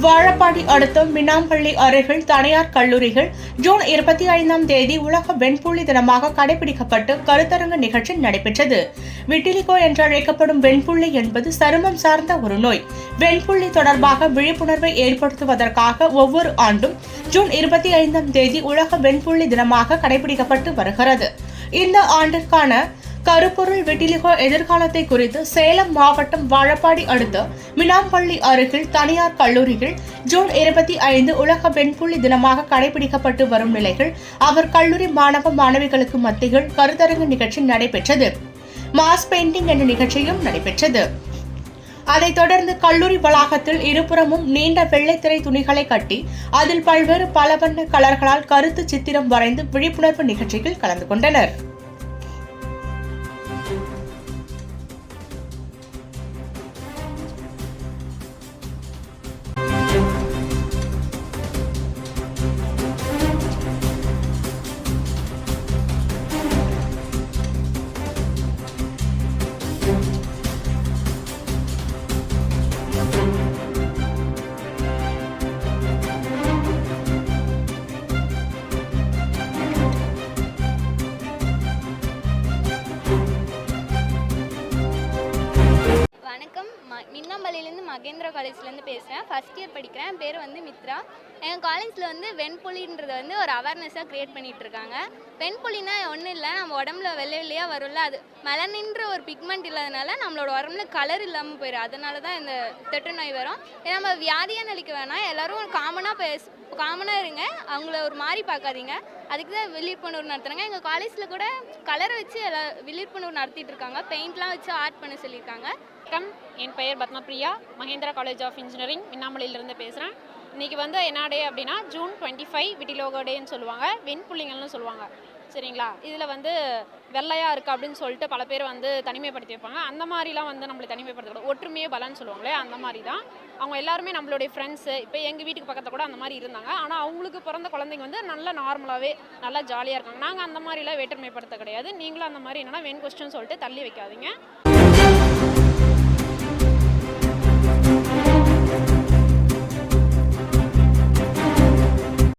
வாழப்பாடி அடுத்த மின்னாம்பள்ளி அருகில் தனியார் கல்லூரிகள் ஜூன் இருபத்தி ஐந்தாம் தேதி உலக வெண்புள்ளி தினமாக கடைபிடிக்கப்பட்டு கருத்தரங்கு நிகழ்ச்சி நடைபெற்றது. விட்டிலிகோ என்றழைக்கப்படும் வெண்புள்ளி என்பது சருமம் சார்ந்த ஒரு நோய். வெண்புள்ளி தொடர்பாக விழிப்புணர்வை ஏற்படுத்துவதற்காக ஒவ்வொரு ஆண்டும் ஜூன் இருபத்தி ஐந்தாம் தேதி உலக வெண்புள்ளி தினமாக கடைபிடிக்கப்பட்டு வருகிறது. இந்த ஆண்டிற்கான கருப்பொருள் விட்டிலிகோ எதிர்காலத்தை குறித்து சேலம் மாவட்டம் வாழப்பாடி அடுத்த மினாம்பள்ளி அருகில் தனியார் கல்லூரியில் ஜூன் இருபத்தி ஐந்து உலக பெண்புள்ளி தினமாக கடைபிடிக்கப்பட்டு வரும் நிலையில் அவர் கல்லூரி மாணவ மாணவிகளுக்கு மத்தியில் கருத்தரங்கு நிகழ்ச்சி நடைபெற்றது. மாஸ் பெயிண்டிங் என்ற நிகழ்ச்சியும் நடைபெற்றது. அதைத் தொடர்ந்து கல்லூரி வளாகத்தில் இருபுறமும் நீண்ட வெள்ளைத்திரை துணிகளை கட்டி அதில் பல்வேறு பலவண்ண கலர்களால் கருத்து சித்திரம் வரைந்து விழிப்புணர்வு நிகழ்ச்சியில் கலந்து கொண்டனர். மின்னம்பள்ளியிலேருந்து மகேந்திரா காலேஜ்லேருந்து பேசுகிறேன். ஃபஸ்ட் இயர் படிக்கிறேன். என் பேர் வந்து மித்ரா. எங்கள் காலேஜில் வந்து வெண்புலின்றது வந்து ஒரு அவேர்னஸாக க்ரியேட் பண்ணிகிட்டு இருக்காங்க வெண்புலினா ஒன்றும் இல்லை. நம்ம உடம்புல வெள்ளை வெள்ளையாக வரும்ல. அது மலனின்ற ஒரு பிக்மெண்ட் இல்லாதனால நம்மளோட உடம்புல கலர் இல்லாமல் போயிடும் அதனால தான் இந்த தொற்று நோய் வரும். நம்ம வியாதியாக நினைக்க வேணாம். எல்லோரும் காமனாக பேச காமனாக இருங்க. அவங்கள ஒரு மாதிரி பார்க்காதீங்க. அதுக்கு தான் விழிப்புணர்வு நடத்துகிறாங்க எங்கள் காலேஜில் கூட கலரை வச்சு எல்லா விழிப்புணர்வு நடத்திட்டு இருக்காங்க பெயிண்ட்லாம் வச்சு ஆர்ட் பண்ண சொல்லியிருக்காங்க. வணக்கம். என் பெயர் Padmapriya. Mahendra college of engineering மின்னாமலையிலிருந்து பேசுகிறேன் இன்றைக்கி வந்து என்ன டே அப்படின்னா ஜூன் டுவெண்ட்டி ஃபைவ் விட்டிலோகோ டேன்னு சொல்லுவாங்க. வெண்புள்ளிங்கள்னு சொல்லுவாங்க. சரிங்களா? இதில் வந்து வெள்ளையாக இருக்குது அப்படின்னு சொல்லிட்டு பல பேர் வந்து தனிமைப்படுத்தி வைப்பாங்க. அந்த மாதிரிலாம் வந்து நம்மளை தனிமைப்படுத்தக்கூடாது. ஒற்றுமையே பலன்னு சொல்லுவாங்களே அந்த மாதிரி தான் அவங்க எல்லாருமே நம்மளுடைய ஃப்ரெண்ட்ஸு இப்போ எங்கள் வீட்டுக்கு பக்கத்தில் கூட அந்த மாதிரி இருந்தாங்க. ஆனால் அவங்களுக்கு பிறந்த குழந்தைங்க வந்து நல்லா நார்மலாகவே நல்லா ஜாலியாக இருக்காங்க. நாங்கள் அந்த மாதிரிலாம் வேற்றுமைப்படுத்த கிடையாது. நீங்களும் அந்த மாதிரி என்னென்னா வென் கொஸ்டின் சொல்லிட்டு தள்ளி வைக்காதீங்க.